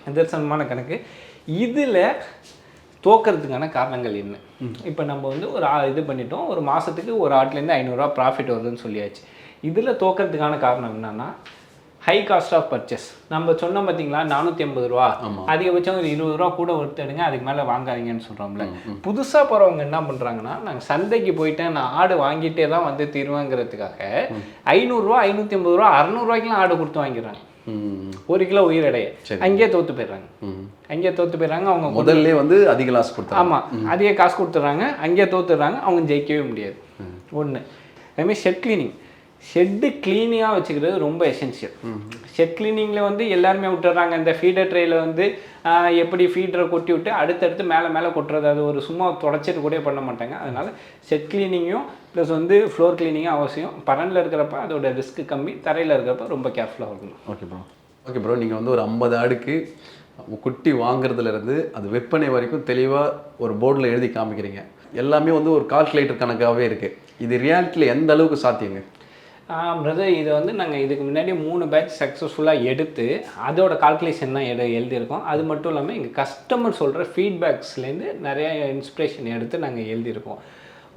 நிதர்சனமான கணக்கு. இதில் தோக்கிறதுக்கான காரணங்கள் என்ன? இப்போ நம்ம வந்து ஒரு இது பண்ணிட்டோம். ஒரு மாதத்துக்கு ஒரு ஆட்லேருந்து ஐநூறுரூவா ப்ராஃபிட் வருதுன்னு சொல்லியாச்சு. இதில் தோக்கிறதுக்கான காரணம் என்னன்னா ஹை காஸ்ட் ஆஃப் பர்ச்சேஸ் நம்ம சொன்னோம் பார்த்தீங்களா நானூற்றி ஐம்பது ரூபா. அதிகபட்சம் ஒரு இருபது ரூபா கூட ஒருத்தடுங்க அதுக்கு மேலே வாங்காதீங்கன்னு சொல்கிறோம்ல புதுசாக போகிறவங்க என்ன பண்ணுறாங்கன்னா நாங்கள் சந்தைக்கு போயிட்டேன் நான் ஆடு வாங்கிட்டே தான் வந்து தீருவேங்கிறதுக்காக ஐநூறுரூவா ஐநூற்றி ஐம்பது ரூபா அறநூறுவாய்க்கெலாம் ஆடு கொடுத்து வாங்கிடுறாங்க ஒரு கிலோ உயிரடைய அங்கேயே தோத்து போயிடுறாங்க. அங்கேயே தோத்து போயிடுறாங்க அவங்க முதல்ல வந்து அதிக லாஸ் கொடுத்தாங்க ஆமாம் அதிக காசு கொடுத்துட்றாங்க அங்கேயே தோத்துடுறாங்க அவங்க ஜெயிக்கவே முடியாது. ஒன்று அதுமாதிரி ஷெட் கிளீனிங் ஷெட்டு க்ளீனிங்காக வச்சுக்கிறது ரொம்ப எசென்சியல் ஷெட் க்ளீனிங்கில் வந்து எல்லாருமே விட்டுறாங்க. இந்த ஃபீடர் ட்ரேயில் வந்து எப்படி ஃபீடரை கொட்டி விட்டு அடுத்தடுத்து மேலே மேலே கொட்டுறது. அது ஒரு சும்மா தொடச்சிட்டு கூட பண்ண மாட்டாங்க. அதனால் ஷெட் க்ளீனிங்கும் ப்ளஸ் வந்து ஃப்ளோர் க்ளீனிங்கும் அவசியம். பரனில் இருக்கிறப்ப அதோட ரிஸ்க் கம்மி. தரையில் இருக்கிறப்ப ரொம்ப கேர்ஃபுல்லாக இருக்கணும். ஓகே ப்ரோ ஓகே ப்ரோ நீங்கள் வந்து ஒரு ஐம்பது ஆடுக்கு குட்டி வாங்குறதுலேருந்து அது விற்பனை வரைக்கும் தெளிவாக ஒரு போர்டில் எழுதி காமிக்கிறீங்க. எல்லாமே வந்து ஒரு கால்குலேட்டர் கணக்காகவே இருக்குது இது ரியாலிட்டியில் எந்த அளவுக்கு சாத்தியங்க? பிரதர் இதை வந்து நாங்கள் இதுக்கு முன்னாடி மூணு பேட்ச் சக்ஸஸ்ஃபுல்லாக எடுத்து அதோட கால்குலேஷன் தான் எடு எழுதியிருக்கோம். அது மட்டும் இல்லாமல் எங்கள் கஸ்டமர் சொல்கிற ஃபீட்பேக்ஸ்லேருந்து நிறைய இன்ஸ்பிரேஷன் எடுத்து நாங்கள் எழுதியிருக்கோம்.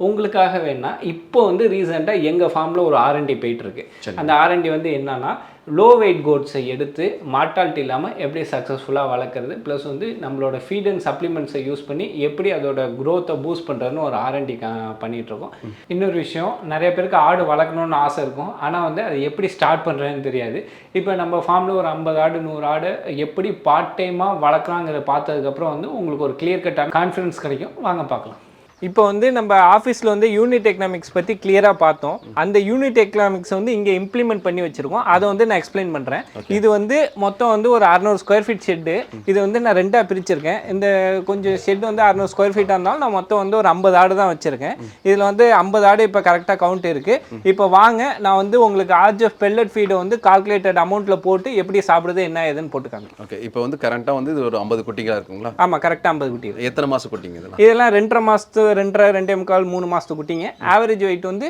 உங்களுக்காக வேணா இப்போ வந்து ரீசெண்டாக எங்கள் ஃபார்மில் ஒரு ஆர்என்டி போயிட்டுருக்கு அந்த ஆர்என்டி வந்து என்னன்னா லோ வெயிட் கோட்ஸை எடுத்து மார்ட்டாலிட்டி இல்லாமல் எப்படி சக்ஸஸ்ஃபுல்லாக வளர்க்குறது ப்ளஸ் வந்து நம்மளோட ஃபீட் அண்ட் சப்ளிமெண்ட்ஸை யூஸ் பண்ணி எப்படி அதோட க்ரோத்தை பூஸ்ட் பண்ணுறதுன்னு ஒரு ஆர்என்டி பண்ணிகிட்ருக்கோம் இன்னொரு விஷயம் நிறைய பேருக்கு ஆடு வளர்க்கணும்னு ஆசை இருக்கும். ஆனால் வந்து அதை எப்படி ஸ்டார்ட் பண்ணுறதுன்னு தெரியாது. இப்போ நம்ம ஃபார்மில் ஒரு ஐம்பது ஆடு நூறு ஆடு எப்படி பார்ட் டைமாக வளர்க்குறாங்கிறத பார்த்ததுக்கப்புறம் வந்து உங்களுக்கு ஒரு கிளியர் கட்டான கான்ஃபிடன்ஸ் கிடைக்கும். வாங்க பார்க்கலாம். இப்போ வந்து நம்ம ஆஃபீஸில் வந்து யூனிட் எக்கனாமிக்ஸ் பற்றி கிளியராக பார்த்தோம். அந்த யூனிட் எக்கனாமிக்ஸ் வந்து இங்கே இம்ப்ளிமெண்ட் பண்ணி வச்சுருக்கோம். அதை வந்து நான் எக்ஸ்பிளைன் பண்ணுறேன் இது வந்து மொத்தம் வந்து ஒரு அறநூறு ஸ்கொயர் ஃபீட் ஷெட்டு இது வந்து நான் ரெண்டாக பிரிச்சிருக்கேன். இந்த கொஞ்சம் ஷெட் வந்து அறநூறு ஸ்கொயர் ஃபீட்டாக இருந்தாலும் நான் மொத்தம் வந்து ஒரு ஐம்பது ஆடு தான் வச்சுருக்கேன். இதில் வந்து ஐம்பது ஆடு இப்போ கரெக்டாக கவுண்ட் இருக்குது இப்போ வாங்க நான் வந்து உங்களுக்கு ஆர்ஜிஎஃப் பெல்லட் ஃபீடை வந்து கால்குலேட்டட் அமௌண்ட்டில் போட்டு எப்படி சாப்பிடுது என்ன ஏதுன்னு போட்டுக்காங்க. ஓகே இப்போ வந்து கரண்ட்டாக வந்து இது ஒரு ஐம்பது குட்டிகளாக இருக்குங்களா? ஆமாம் கரெக்டாக ஐம்பது குட்டி. எத்தனை மாதம் குட்டிங்க இதெல்லாம்? இதெல்லாம் ரெண்டரை மாதத்து ரெண்டரை ரெண்டே முக்கால் மூணு மாதத்து குட்டிங்க ஆவரேஜ் வெயிட் வந்து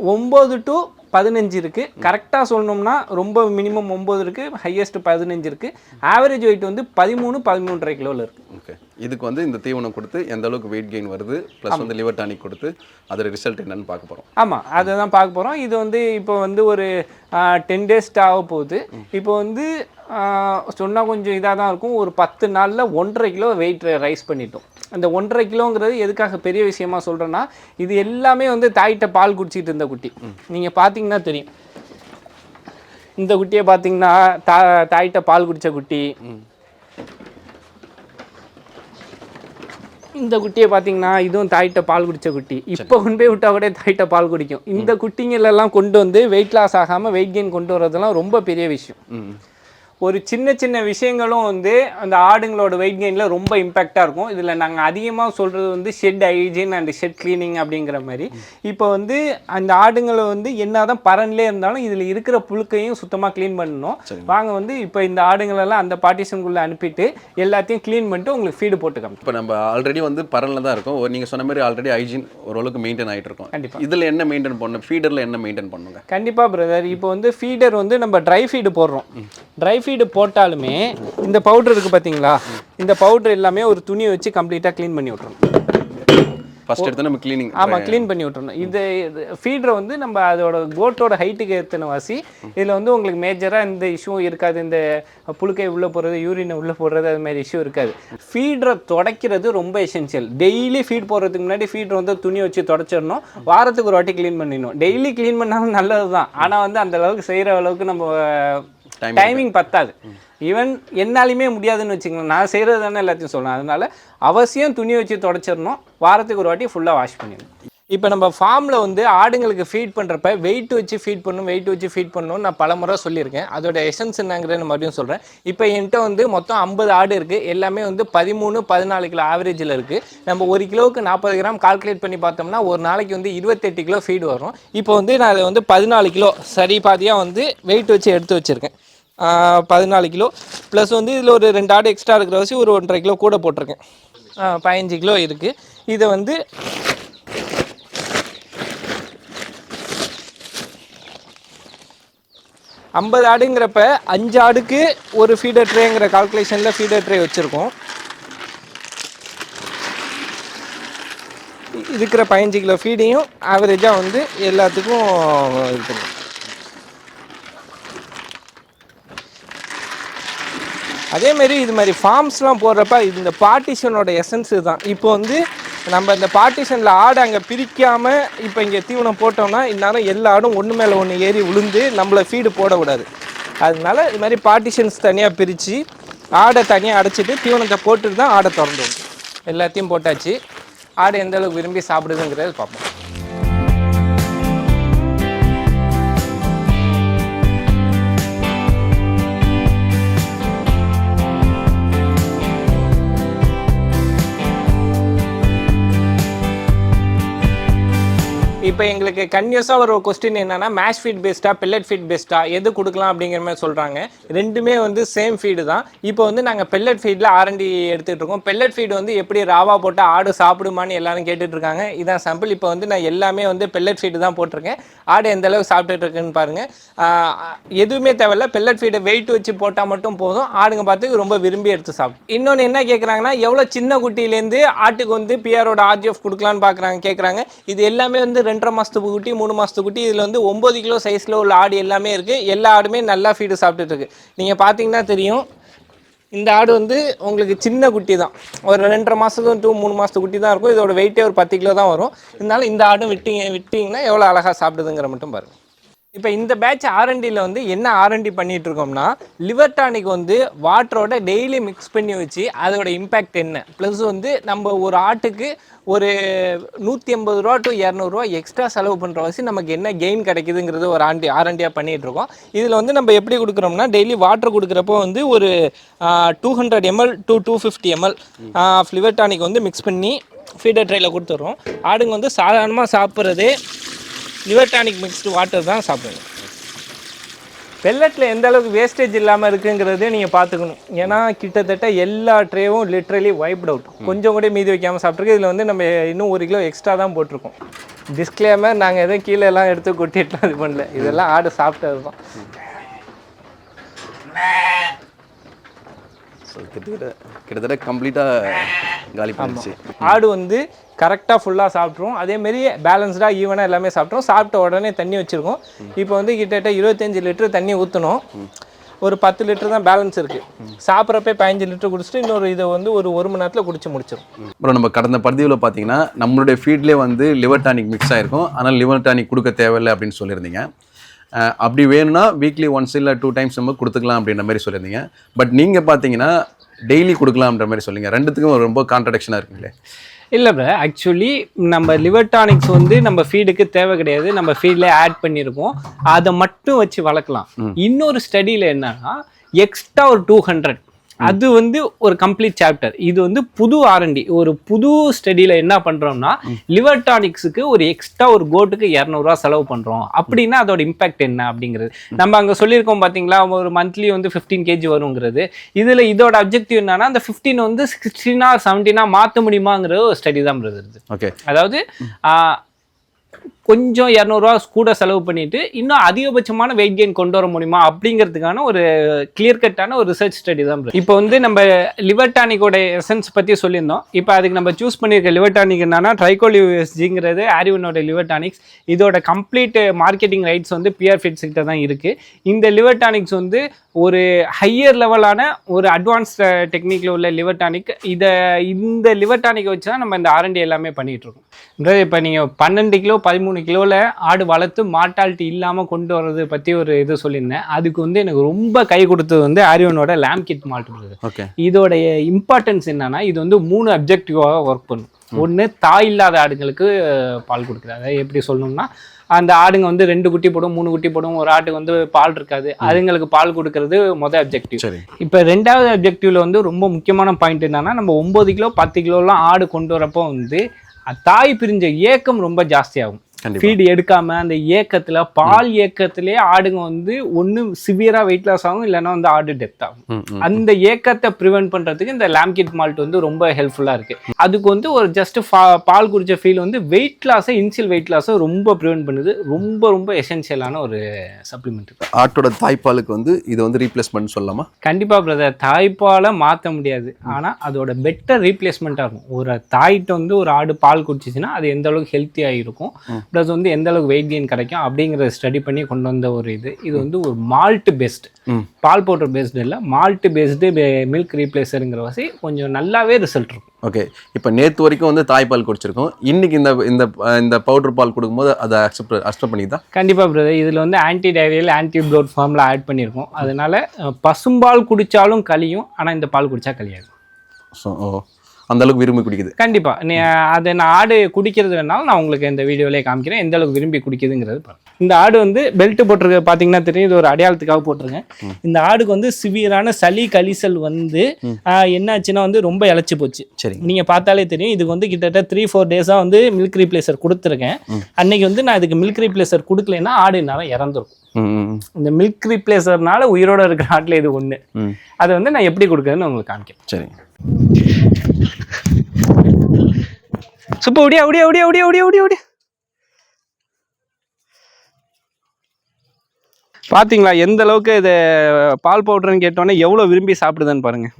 ஒம்பது டு பதினஞ்சு இருக்குது கரெக்டாக சொல்லணும்னா ரொம்ப மினிமம் ஒம்பது இருக்குது ஹையஸ்ட் பதினஞ்சு இருக்குது ஆவரேஜ் வெயிட் வந்து பதிமூணு பதிமூன்றரை கிலோவில் இருக்குது ஓகே இதுக்கு வந்து இந்த தீவனம் கொடுத்து எந்த அளவுக்கு வெயிட் கெயின் வருது ப்ளஸ் வந்து லிவர் டானிக் கொடுத்து அதோட ரிசல்ட் என்னன்னு பார்க்க போகிறோம் ஆமாம் அதை தான் பார்க்க போகிறோம் இது வந்து இப்போ வந்து ஒரு டென் டேஸ் ஆக போகுது. இப்போ வந்து சொன்னால் கொஞ்சம் இதாக தான் இருக்கும். ஒரு பத்து நாளில் ஒன்றரை கிலோ வெயிட் ரைஸ் பண்ணிட்டோம். அந்த ஒன்றரை கிலோங்கிறது எதுக்காக பெரிய விஷயமா சொல்கிறேன்னா இது எல்லாமே வந்து தாயிட்ட பால் குடிச்சிட்டு இருந்த குட்டி. நீங்கள் பார்த்தீங்கன்னா தெரியும். இந்த குட்டியை பார்த்தீங்கன்னா தா தாயிட்ட பால் குடித்த குட்டி. இந்த குட்டியை பார்த்தீங்கன்னா இதுவும் தாயிட்ட பால் குடிச்ச குட்டி. இப்போ கொண்டு போய் விட்டா கூட தாயிட்ட பால் குடிக்கும். இந்த குட்டிங்களெல்லாம் கொண்டு வந்து வெயிட் லாஸ் ஆகாமல் வெயிட் கெயின் கொண்டு வரதெல்லாம் ரொம்ப பெரிய விஷயம். ஒரு சின்ன சின்ன விஷயங்களும் வந்து அந்த ஆடுங்களோட வெயிட் கெயினில் ரொம்ப இம்பேக்டாக இருக்கும். இதில் நாங்கள் அதிகமாக சொல்கிறது வந்து shed hygiene and shed cleaning அப்படிங்கிற மாதிரி. இப்போ வந்து அந்த ஆடுங்களை வந்து என்னதான் பரன்லே இருந்தாலும் இதில் இருக்கிற புழுக்கையும் சுத்தமாக க்ளீன் பண்ணணும். வாங்க வந்து இப்போ இந்த ஆடுங்களெல்லாம் அந்த பார்ட்டிஷனுக்குள்ளே அனுப்பிட்டு எல்லாத்தையும் க்ளீன் பண்ணிட்டு உங்களுக்கு ஃபீடு போட்டு காமிப்போம். இப்போ நம்ம ஆல்ரெடி வந்து பரனில் தான் இருக்கோம். நீங்கள் சொன்ன மாதிரி ஆல்ரெடி ஹைஜீன் ஓரளவுக்கு மெயின்டைன் ஆகிட்டு இருக்கோம். கண்டிப்பா. இதில் என்ன மெயின்டைன் பண்ணணும்? ஃபீடரில் என்ன மெயின்டைன் பண்ணுங்க? கண்டிப்பாக பிரதர் இப்போ வந்து ஃபீடர் வந்து நம்ம ட்ரை ஃபீடு போடுறோம். ட்ரை ஃபீடு போட்டாலுமே இந்த பவுடர் இருக்குது பார்த்தீங்களா இந்த பவுடர் எல்லாமே ஒரு துணியை வச்சு கம்ப்ளீட்டாக க்ளீன் பண்ணி விட்றணும் ஃபர்ஸ்ட் எடுத்து நம்ம க்ளீனிங் ஆமாம் க்ளீன் பண்ணி விட்றணும் இது ஃபீடரை வந்து நம்ம அதோட கோட்டோட ஹைட்டுக்கு ஏற்றின வாசி இதில் வந்து உங்களுக்கு மேஜராக இந்த இஷ்யூ இருக்காது. இந்த புழுக்கை உள்ளே போடுறது யூரினை உள்ளே போடுறது அது மாதிரி இஷ்யூ இருக்காது. ஃபீடரை துடைக்கிறது ரொம்ப எசென்ஷியல் டெய்லி ஃபீட் போடுறதுக்கு முன்னாடி ஃபீடர் வந்து துணி வச்சு தொடச்சிடணும். வாரத்துக்கு ஒரு வாட்டி க்ளீன் பண்ணிடணும். டெய்லி க்ளீன் பண்ணாலும் நல்லது தான் ஆனால் வந்து அந்த அளவுக்கு செய்கிற அளவுக்கு நம்ம டைமிங் பத்தாது. ஈவன் என்னாலையுமே முடியாதுன்னு வச்சுக்கோங்களேன். நான் செய்கிறது தானே எல்லாத்தையும் சொல்லணும் அதனால் அவசியம் துணி வச்சு தொடச்சிடணும். வாரத்துக்கு ஒரு வாட்டி ஃபுல்லாக வாஷ் பண்ணிடணும். இப்போ நம்ம ஃபார்மில் வந்து ஆடுங்களுக்கு ஃபீட் பண்ணுறப்ப வெயிட் வச்சு ஃபீட் பண்ணணும் வெயிட் வச்சு ஃபீட் பண்ணணும் நான் பல முறை சொல்லியிருக்கேன். அதோட எசன்ஸ் என்னங்கிறத மறுபடியும் சொல்கிறேன் இப்போ என்கிட்ட வந்து மொத்தம் ஐம்பது ஆடு இருக்குது எல்லாமே வந்து பதிமூணு பதினாலு கிலோ ஆவரேஜில் இருக்குது நம்ம ஒரு கிலோவுக்கு நாற்பது கிராம் கால்குலேட் பண்ணி பார்த்தோம்னா ஒரு நாளைக்கு வந்து இருபத்தெட்டு கிலோ ஃபீடு வரும். இப்போ வந்து நான் அதை வந்து பதினாலு கிலோ சரி பாதியாக வந்து வெயிட் வச்சு எடுத்து வச்சுருக்கேன். பதினாலு கிலோ. ப்ளஸ் வந்து இதில் ஒரு ரெண்டு ஆடு எக்ஸ்ட்ரா இருக்கிற வச்சு ஒரு ஒன்றரை கிலோ கூட போட்டிருக்கேன். பதினஞ்சு கிலோ இருக்குது இதை வந்து ஐம்பது ஆடுங்கிறப்ப அஞ்சு ஆடுக்கு ஒரு ஃபீடர் ட்ரேங்கிற கால்குலேஷனில் ஃபீடர் ட்ரே வச்சுருக்கோம். இருக்கிற பதினஞ்சு கிலோ ஃபீடையும் ஆவரேஜாக வந்து எல்லாத்துக்கும் இது பண்ணுவோம். அதே மாதிரி இது மாதிரி ஃபார்ம்ஸ்லாம் போடுறப்ப இந்த பார்ட்டிஷனோட எசன்ஸு தான் இப்போ வந்து நம்ம இந்த பார்ட்டிஷனில் ஆடை அங்கே பிரிக்காமல் இப்போ இங்கே தீவனம் போட்டோம்னா இந்நேரம் எல்லா ஆடும் ஒன்று மேலே ஒன்று ஏறி விழுந்து நம்மளை ஃபீடு போடக்கூடாது. அதனால இது மாதிரி பார்ட்டிஷன்ஸ் தனியாக பிரித்து ஆடை தனியாக அடைச்சிட்டு தீவனத்தை போட்டுட்டு தான் ஆடை திறந்துடும் எல்லாத்தையும் போட்டாச்சு. ஆடை எந்த அளவுக்கு விரும்பி சாப்பிடுதுங்கிறத பார்ப்போம். இப்போ எங்களுக்கு கன்யூஸாக ஒரு கொஸ்டின் என்னன்னா மேஷ் ஃபீட் பெஸ்ட்டா பெல்லட் ஃபீட் பெஸ்ட்டா எது கொடுக்கலாம் அப்படிங்கிற மாதிரி சொல்கிறாங்க ரெண்டுமே வந்து சேம் ஃபீடு தான். இப்போ வந்து நாங்கள் பெல்லட் ஃபீடில் ஆரண்டி எடுத்துகிட்டு இருக்கோம். பெல்லட் ஃபீடு வந்து எப்படி ராவா போட்டால் ஆடு சாப்பிடுமான்னு எல்லாரும் கேட்டுட்டு இருக்காங்க. இதான் சாம்பிள் இப்போ வந்து நான் எல்லாமே வந்து பெல்லட் ஃபீடு தான் போட்டிருக்கேன். ஆடு எந்த அளவுக்கு சாப்பிட்டுட்டு இருக்குன்னு பாருங்கள் எதுவுமே தேவையில்ல. பெல்லட் ஃபீடை வெயிட் வச்சு போட்டால் மட்டும் போதும். ஆடுங்க பார்த்து ரொம்ப விரும்பி எடுத்து சாப்பிடும். இன்னொன்று என்ன கேட்குறாங்கன்னா எவ்வளோ சின்ன குட்டியிலேருந்து ஆட்டுக்கு வந்து பிஆரோட ஆர்ஜிஎஃப் கொடுக்கலான்னு பார்க்குறாங்க கேட்குறாங்க இது எல்லாமே வந்து ரெண்டு ரெண்டரை மாதத்துக்கு குட்டி மூணு மாதத்துக்கு குட்டி இதில் வந்து ஒம்பது கிலோ சைஸில் உள்ள ஆடு எல்லாமே இருக்குது எல்லா ஆடுமே நல்லா ஃபீடு சாப்பிட்டுட்டு இருக்கு. நீங்கள் பார்த்தீங்கன்னா தெரியும் இந்த ஆடு வந்து உங்களுக்கு சின்ன குட்டி தான். ஒரு ரெண்டரை மாதத்துக்கும் டூ மூணு மாதத்து குட்டி தான் இருக்கும். இதோட வெயிட்டே ஒரு பத்து கிலோ தான் வரும். இருந்தாலும் இந்த ஆடும் விட்டீங்க விட்டிங்கன்னா எவ்வளோ அழகாக சாப்பிடுதுங்கிற மட்டும் பாருங்கள் இப்போ இந்த பேட்ச் ஆர்என்டியில் வந்து என்ன ஆர்என்டி பண்ணிகிட்டு இருக்கோம்னா லிவர் டானிக் வந்து வாட்டரோட டெய்லி மிக்ஸ் பண்ணி வச்சு அதோட இம்பேக்ட் என்ன? ப்ளஸ் வந்து நம்ம ஒரு ஆட்டுக்கு ஒரு நூற்றி ஐம்பது ரூபா டு இரநூறுவா எக்ஸ்ட்ரா செலவு பண்ணுற நமக்கு என்ன கெயின் கிடைக்குதுங்கிறது ஒரு ஆண்டி ஆரண்டியாக பண்ணிகிட்ருக்கோம் இதில் வந்து நம்ம எப்படி கொடுக்குறோம்னா டெய்லி வாட்டர் கொடுக்குறப்போ வந்து ஒரு two hundred ML to two fifty ML liver tonic வந்து மிக்ஸ் பண்ணி ஃபீடர் ட்ரையில் கொடுத்துட்றோம். ஆடுங்க வந்து சாதாரணமாக சாப்பிட்றதே லிவர் டானிக் மிக்ஸ்டு வாட்டர் தான் சாப்பிடுங்க பெல்லட்டில் எந்த அளவுக்கு வேஸ்டேஜ் இல்லாமல் இருக்குங்கிறதே நீங்கள் பார்த்துக்கணும். ஏன்னா கிட்டத்தட்ட எல்லா ட்ரேவும் லிட்ரலி வைப்ட் அவுட் கொஞ்சம் கூட மீதி வைக்காமல் சாப்பிட்ருக்கு இதில் வந்து நம்ம இன்னும் ஒரு கிலோ எக்ஸ்ட்ரா தான் போட்டிருக்கோம். டிஸ்க்ளைமர் நாங்கள் எதுவும் கீழே எல்லாம் எடுத்து கொட்டிட்டுலாம் இது பண்ணல. இதெல்லாம் ஆடு சாப்பிட்டது தான். கிட்டத்தட்ட கம்ப்ளீட்டாக காலி ஆடு வந்து கரெக்டாக ஃபுல்லாக சாப்பிட்ரும் அதேமாரி பேலன்ஸ்டாக ஈவனாக எல்லாமே சாப்பிட்ரும் சாப்பிட்ட உடனே தண்ணி வச்சுருக்கோம். இப்போ வந்து கிட்டத்தட்ட இருபத்தஞ்சி லிட்டரு தண்ணி ஊற்றணும் ஒரு பத்து லிட்டர் தான் பேலன்ஸ் இருக்குது சாப்பிட்றப்ப பதினஞ்சு லிட்டர் குடிச்சிட்டு இன்னொரு இதை வந்து ஒரு ஒரு மணி நேரத்தில் குடிச்சு முடிச்சிடும் அப்புறம் நம்ம கடந்த பதிவில் பார்த்தீங்கன்னா நம்மளுடைய ஃபீட்லேயே வந்து லிவர் டானிக் மிக்ஸ் ஆயிருக்கும். ஆனால் லிவர் டானிக் கொடுக்க தேவையில்லை அப்படின்னு சொல்லியிருந்தீங்க. அப்படி வேணும்னா வீக்லி ஒன்ஸ் இல்லை டூ டைம்ஸ் நம்ம கொடுத்துக்கலாம் அப்படின்ற மாதிரி சொல்லியிருந்தீங்க. பட் நீங்கள் பார்த்தீங்கன்னா டெய்லி கொடுக்கலாம்ன்ற மாதிரி சொல்லுங்க. ரெண்டுத்துக்கும் ரொம்ப கான்ட்ரடிக்ஷனாக இருக்குங்களே. இல்லை ப்ரோ ஆக்சுவலி நம்ம லிவர் டானிக்ஸ் வந்து நம்ம ஃபீடுக்கு தேவை கிடையாது. நம்ம ஃபீட்ல ஆட் பண்ணியிருக்கோம் அதை மட்டும் வச்சு வளர்க்கலாம். இன்னொரு ஸ்டடியில் என்னன்னா எக்ஸ்ட்ரா ஒரு டூ ஹண்ட்ரட் அது வந்து ஒரு கம்ப்ளீட் சாப்டர் இது வந்து புது ஆர்என்டி ஒரு புது ஸ்டடியில் என்ன பண்ணுறோம்னா லிவர் டானிக்ஸுக்கு ஒரு எக்ஸ்ட்ரா ஒரு கோட்டுக்கு இரநூறுவா செலவு பண்ணுறோம் அப்படின்னா அதோட இம்பாக்ட் என்ன அப்படிங்கிறது. நம்ம அங்கே சொல்லியிருக்கோம் பார்த்தீங்களா ஒரு மந்த்லி வந்து ஃபிஃப்டீன் கேஜி வருங்கிறது. இதில் இதோட அப்ஜெக்டிவ் என்னன்னா அந்த ஃபிஃப்டீன் வந்து சிக்ஸ்டீனா செவன்டீனா மாற்ற முடியுமாங்கிற ஒரு ஸ்டடி தான் ஓகே அதாவது கொஞ்சம் இரநூறுவா கூட செலவு பண்ணிட்டு இன்னும் அதிகபட்சமான வெயிட் கெயின் கொண்டு வர முடியுமா அப்படிங்கிறதுக்கான ஒரு கிளியர் கட்டான ஒரு ரிசர்ச் ஸ்டடி தான் இப்போ வந்து நம்ம லிவர் டானிக்கோட எசன்ஸ் பற்றி சொல்லியிருந்தோம். இப்போ அதுக்கு நம்ம சூஸ் பண்ணியிருக்க லிவர் டானிக் என்னன்னா ட்ரைகோலியூஎஸ்ஜிங்கிறது ஆரிவனோட லிவர் டானிக்ஸ் இதோட கம்ப்ளீட் மார்க்கெட்டிங் ரைட்ஸ் வந்து பிஆர் ஃபிட்ஸ் கிட்ட தான் இருக்குது இந்த லிவர் டானிக்ஸ் வந்து ஒரு ஹையர் லெவலான ஒரு அட்வான்ஸ் டெக்னிக்கில் உள்ள லிவர் டானிக் இதை இந்த லிவர் டானிக்கை வச்சு தான் நம்ம இந்த ஆர்என்டி எல்லாமே பண்ணிகிட்ருக்கோம் இருக்கோம். இப்போ நீங்கள் பன்னெண்டு கிலோ பதிமூணு கிலோவில் ஆடு வளர்த்து மார்ட்டாலிட்டி இல்லாமல் கொண்டு வர்றது பற்றி ஒரு இது சொல்லியிருந்தேன். அதுக்கு வந்து எனக்கு ரொம்ப கை கொடுத்தது வந்து ஆரியோனோட லேம் கிட் மால்ட் ஓகே இதோடைய இம்பார்ட்டன்ஸ் என்னன்னா இது வந்து மூணு அப்ஜெக்டிவாக ஒர்க் பண்ணும். ஒன்று தாய் இல்லாத ஆடுங்களுக்கு பால் கொடுக்குறது. அதாவது எப்படி சொல்லணும்னா அந்த ஆடுங்க வந்து ரெண்டு குட்டி போடும் மூணு குட்டி போடும் ஒரு ஆட்டுக்கு வந்து பால் இருக்காது. அதுங்களுக்கு பால் கொடுக்கறது மொதல் அப்ஜெக்டிவ் இப்போ ரெண்டாவது அப்ஜெக்டிவ்ல வந்து ரொம்ப முக்கியமான பாயிண்ட் என்னன்னா நம்ம ஒம்பது கிலோ பத்து கிலோலாம் ஆடு கொண்டு வரப்போ வந்து தாய் பிரிஞ்ச ஏக்கம் ரொம்ப ஜாஸ்தியாகும். ஃபீடு எடுக்காம அந்த ஏக்கத்துல பால் ஏக்கத்திலேயே ஆடுங்க வந்து ஒன்று சிவியரா வெயிட் லாஸ் ஆகும் இல்லைன்னா வந்து ஆடு டெத் ஆகும். அந்த ஏக்கத்தை ப்ரிவென்ட் பண்றதுக்கு இந்த லேம்கிட் மால்ட் வந்து ரொம்ப ஹெல்ப்ஃபுல்லா இருக்கு. அதுக்கு வந்து ஒரு ஜஸ்ட் பால் குடிச்ச ஃபீல் வந்து வெயிட் லாஸை இன்சியல் வெயிட் லாஸை ரொம்ப ப்ரிவென்ட் பண்ணுது. ரொம்ப ரொம்ப எசென்ஷியலான ஒரு சப்ளிமெண்ட் ஆட்டோட தாய்ப்பாலுக்கு வந்து இது வந்து ரீப்ளேஸ்மெண்ட் சொல்லலாமா? கண்டிப்பா பிரதர் தாய்ப்பாலை மாற்ற முடியாது. ஆனா அதோட பெட்டர் ரீப்ளேஸ்மெண்ட்டாக இருக்கும். ஒரு தாய்கிட்ட வந்து ஒரு ஆடு பால் குடிச்சிச்சுன்னா அது எந்த அளவுக்கு ஹெல்த்தியாக இருக்கும். ப்ளஸ் வந்து எந்த அளவுக்கு வெயிட் கெயின் கிடைக்கும் அப்படிங்கிறத ஸ்டடி பண்ணி கொண்டு வந்த ஒரு இது. இது வந்து ஒரு மால்ட் பேஸ்ட். பால் பவுடர் பேஸ்டு இல்லை மால்ட் பேஸ்டு மில்க் ரீப்ளேஸருங்கிற வசி கொஞ்சம் நல்லாவே ரிசல்ட் இருக்கும். ஓகே இப்போ நேற்று வரைக்கும் வந்து தாய்ப்பால் குடிச்சிருக்கோம். இன்னைக்கு இந்த இந்த இந்த பவுடர் பால் கொடுக்கும்போது அதை அக்செப்ட் அக்செப்ட் பண்ணிதான் கண்டிப்பா பிரதர் இதுல வந்து ஆன்டி டயரியல் ஆன்டி ப்ளோட் ஃபார்ம்ல ஆட் பண்ணியிருக்கோம் அதனால பசும்பால் குடிச்சாலும் கழியும் ஆனா இந்த பால் குடிச்சா கழியாது ஸோ அந்த அளவுக்கு விரும்பி குடிக்குது. கண்டிப்பா. அதை நான் ஆடு குடிக்கிறது வேணாலும் நான் உங்களுக்கு இந்த வீடியோலயே காமிக்கிறேன். எந்த அளவுக்கு விரும்பி குடிக்குதுங்கிறது. இந்த ஆடு வந்து பெல்ட் போட்டிருக்க பாத்தீங்கன்னா தெரியும். இது ஒரு அடையாளத்துக்காக போட்டிருக்கேன். இந்த ஆடுக்கு வந்து சிவியரான சளி கலிசல் வந்து என்னாச்சுன்னா வந்து ரொம்ப இழைச்சி போச்சு. சரி நீங்க பார்த்தாலே தெரியும். இதுக்கு வந்து கிட்டத்தட்ட த்ரீ ஃபோர் டேஸா வந்து மில்க் ரீப்ளேசர் கொடுத்துருக்கேன். அன்னைக்கு வந்து நான் இதுக்கு மில்க் ரீப்ளேசர் கொடுக்கலைன்னா ஆடு நேரம் இறந்துரும் இந்த மில்க் ரீப்ளேசர்னால உயிரோட இருக்கிற ஆட்டில் இது ஒன்று அதை வந்து நான் எப்படி கொடுக்குறேன்னு உங்களுக்கு காமிக்கிறேன். சரி சுப்பு ஒடியா ஒடியா ஒடியா ஒடியா ஒடியா ஒடியா ஒடியா பார்த்தீங்களா எந்த அளவுக்கு இது பால் பவுடர்னு கேட்டோன்னே எவ்வளோ விரும்பி சாப்பிடுதுன்னு பாருங்கள்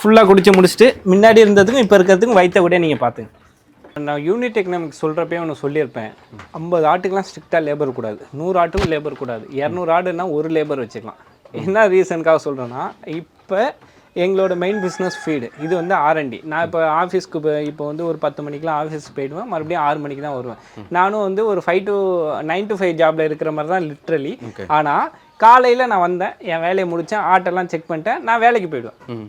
ஃபுல்லாக குடிச்சு முடிச்சுட்டு முன்னாடி இருந்ததுக்கும் இப்போ இருக்கிறதுக்கும் வயிற்ற கூட நீங்கள் பார்த்துங்க நான் யூனிட் எக்கனாமிக்ஸ் சொல்கிறப்பே ஒன்று சொல்லியிருப்பேன். ஐம்பது ஆட்டுக்கெலாம் ஸ்ட்ரிக்டாக லேபர் கூடாது. நூறு ஆட்டுக்கும் லேபர் கூடாது. இரநூறு ஆடுனா ஒரு லேபர் வச்சுக்கலாம். என்ன ரீசனுக்காக சொல்கிறேன்னா இப்போ எங்களோட மெயின் பிஸ்னஸ் ஃபீடு இது வந்து ஆர்என்டி நான் இப்போ ஆஃபீஸ்க்கு இப்போ இப்போ வந்து ஒரு பத்து மணிக்கெலாம் ஆஃபீஸ்க்கு போயிடுவேன். மறுபடியும் ஆறு மணிக்கு தான் வருவேன். நானும் வந்து ஒரு five to nine to five ஜாபில் இருக்கிற மாதிரி தான் லிட்ரலி ஆனால் காலையில் நான் வந்தேன். என் வேலையை முடித்தேன் ஆட்டெல்லாம் செக் பண்ணிட்டேன் நான் வேலைக்கு போயிடுவேன்.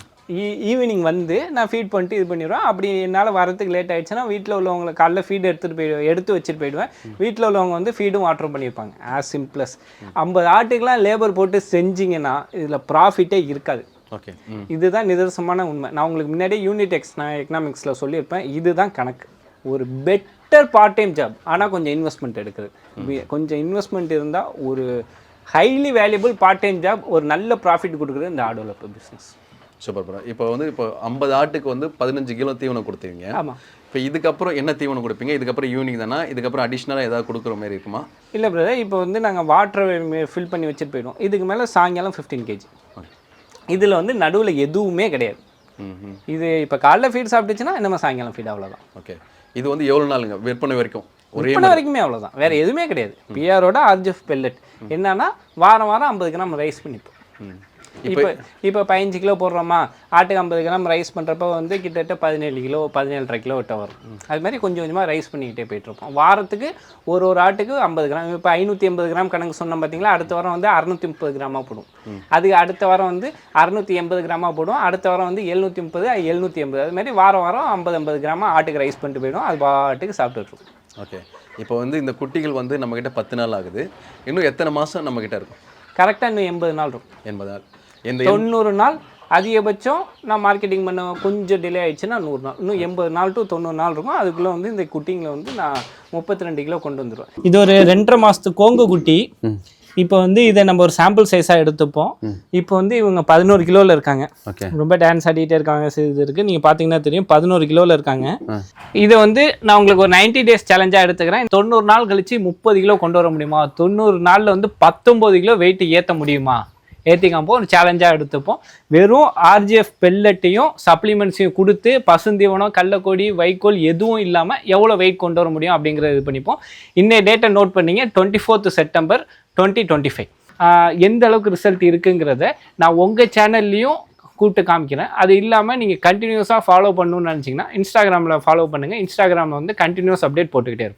ஈவினிங் வந்து நான் ஃபீட் பண்ணிட்டு இது பண்ணிடுவேன். அப்படி என்னால் வரதுக்கு லேட் ஆயிடுச்சுன்னா வீட்டில் உள்ளவங்களை காலைல ஃபீட் எடுத்துகிட்டு போயிடுவேன் எடுத்து வச்சுட்டு போயிடுவேன். வீட்டில் உள்ளவங்க வந்து ஃபீடும் வாட்டரும் பண்ணியிருப்பாங்க. ஆஸ் சிம்பிளஸ் ஐம்பது ஆட்டுக்கெலாம் லேபர் போட்டு செஞ்சீங்கன்னா இதில் ப்ராஃபிட்டே இருக்காது. ஓகே. இதுதான் நிதர்சனமான உண்மை. நான் உங்களுக்கு முன்னாடியே யூனிட் எக்ஸ் நான் எக்கனாமிக்ஸில் சொல்லியிருப்பேன். இதுதான் கணக்கு. ஒரு பெட்டர் பார்ட் டைம் ஜாப் ஆனால் கொஞ்சம் இன்வெஸ்ட்மெண்ட் எடுக்குது கொஞ்சம் இன்வெஸ்ட்மெண்ட் இருந்தால் ஒரு highly valuable part time job ஒரு நல்ல ப்ராஃபிட் கொடுக்குறது இந்த ஆடு பிஸ்னஸ் சூப்பர் ப்ரோ. இப்போ வந்து இப்போ ஐம்பது ஆட்டுக்கு வந்து பதினஞ்சு கிலோ தீவனம் ஆமாம் இப்போ இதுக்கப்புறம் என்ன தீவனம் கொடுப்பீங்க? இதுக்கப்புறம் ஈவினிங் தானா? இதுக்கப்புறம் அடிஷ்னலாக ஏதாவது கொடுக்குற மாதிரி இருக்குமா? இல்லை பிரதர் இப்போ வந்து நாங்கள் வாட்டரை ஃபில் பண்ணி வச்சுட்டு போயிடுவோம். இதுக்கு மேலே சாயங்காலம் ஃபிஃப்டீன் கேஜி இதில் வந்து நடுவில் எதுவுமே கிடையாது. இது இப்போ காலைல ஃபீட் சாப்பிட்டுச்சுன்னா நம்ம சாயங்காலம் ஃபீட் அவ்வளோதான் ஓகே. இது வந்து எவ்வளோ நாளுங்க? விற்பனை வரைக்கும்? ஒரே விற்பனை வரைக்குமே அவ்வளோதான் வேற எதுவுமே கிடையாது. பிஆரோட ஆர்ஜிஎஃப் பெல்லட் என்னன்னா வாரம் வாரம் ஐம்பது கிராம் ரைஸ் பண்ணிப்போம். இப்போ இப்போ பதினஞ்சு கிலோ போடுறோமா? ஆட்டுக்கு ஐம்பது கிராம் ரைஸ் பண்ணுறப்ப வந்து கிட்டத்தட்ட பதினேழு கிலோ பதினேழரை கிலோ விட்ட வரும். அது மாதிரி கொஞ்சம் கொஞ்சமாக ரைஸ் பண்ணிக்கிட்டே போயிட்டுருப்போம். வாரத்துக்கு ஒரு ஒரு ஆட்டுக்கு ஐம்பது கிராம். இப்போ ஐநூற்றி எண்பது கிராம் கணக்கு சொன்னோம் பார்த்தீங்களா? அடுத்த வாரம் வந்து அறுநூத்தி முப்பது கிராமாக போடும். அதுக்கு அடுத்த வாரம் வந்து அறுநூத்தி எண்பது கிராமாக போடும். அடுத்த வாரம் வந்து எழுநூற்றி முப்பது எழுநூற்றி எண்பது. அது மாதிரி வாரம் வாரம் ஐம்பது ஐம்பது கிராமாக ஆட்டுக்கு ரைஸ் பண்ணிட்டு போயிடும். அது பாட்டுக்கு சாப்பிட்டுட்டு இருக்கும். ஓகே. இப்போ வந்து இந்த குட்டிகள் வந்து நம்மக்கிட்ட பத்து நாள் ஆகுது. இன்னும் எத்தனை மாதம் நம்மக்கிட்ட இருக்கும்? கரெக்டாக இன்னும் எண்பது நாள் இருக்கும். எண்பது நாள். எந்த தொண்ணூறு நாள் அதிகபட்சம் நான் மார்க்கெட்டிங் பண்ண கொஞ்சம் டிலே ஆயிடுச்சுன்னா நூறு நாள். இன்னும் எண்பது நாள் டு தொண்ணூறு நாள் இருக்கும். அதுக்குள்ளே வந்து இந்த குட்டிங்களை வந்து நான் முப்பத்தி ரெண்டு கிலோ கொண்டு வந்துடுவேன் இது ஒரு ரெண்டரை மாதத்து கோங்கு குட்டி. இப்போ வந்து இதை நம்ம ஒரு சாம்பிள் சைஸாக எடுத்துப்போம். இப்போ வந்து இவங்க பதினோரு கிலோவில் இருக்காங்க. ரொம்ப டான்ஸ் ஆடிட்டே இருக்காங்க இது இருக்குது நீங்கள் பார்த்தீங்கன்னா தெரியும் பதினோரு கிலோவில் இருக்காங்க. இதை வந்து நான் உங்களுக்கு ஒரு 90 டேஸ் சேலஞ்சாக எடுத்துக்கிறேன். தொண்ணூறு நாள் கழிச்சு முப்பது கிலோ கொண்டு வர முடியுமா? தொண்ணூறு நாளில் வந்து பத்தொம்போது கிலோ வெயிட் ஏற்ற முடியுமா? ஏற்றிக்காமப்போ ஒரு சேலஞ்சாக எடுத்துப்போம். வெறும் ஆர்ஜிஎஃப் பெல்லட்டையும் சப்ளிமெண்ட்ஸையும் கொடுத்து பசுந்தீவனம் கள்ளக்கொடி வைக்கோல் எதுவும் இல்லாமல் எவ்வளோ வெயிட் கொண்டு வர முடியும் அப்படிங்கிறத இது பண்ணிப்போம். இன்னைய டேட்டை நோட் பண்ணீங்க twenty fourth September twenty twenty five எந்த அளவுக்கு ரிசல்ட் இருக்குங்கிறத நான் உங்கள் சேனல்லையும் கூப்பிட்டு காமிக்கிறேன். அது இல்லாமல் நீங்கள் கண்டினியூஸாக ஃபாலோ பண்ணணும்னு நினச்சிங்கன்னா இன்ஸ்டாகிராமில் ஃபாலோ பண்ணுங்கள் இன்ஸ்டாகிராமில் வந்து கண்டினியூஸ் அப்டேட் போட்டுக்கிட்டே இருக்கும்